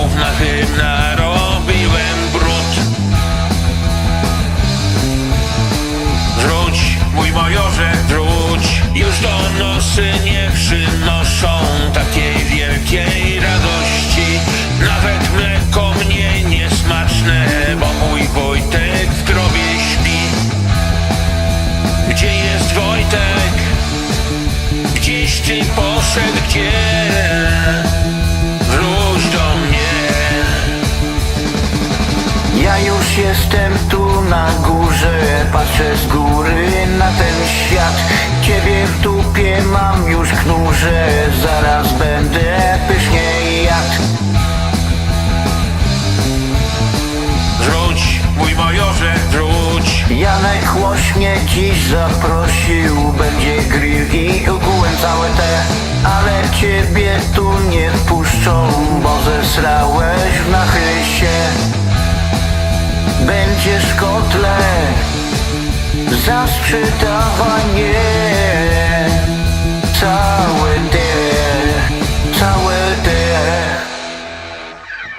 kroków na tym narobiłem brud Wróć, mój majorze, wróć Już do nosy nie przynoszą takiej wielkiej radości Nawet mleko mnie niesmaczne, bo mój Wojtek w grobie śpi Gdzie jest Wojtek? Gdzieś ty poszedł, gdzie? Ja już jestem tu na górze, patrzę z góry na ten świat. Ciebie w dupie mam już knurze, zaraz będę pysznie jadł. Wróć, mój majorze, wróć Janek Łoś mnie dziś zaprosił, będzie grill i ogółem całe te. Ale ciebie tu nie wpuszczą, bo zesrałeś Będziesz kotlet za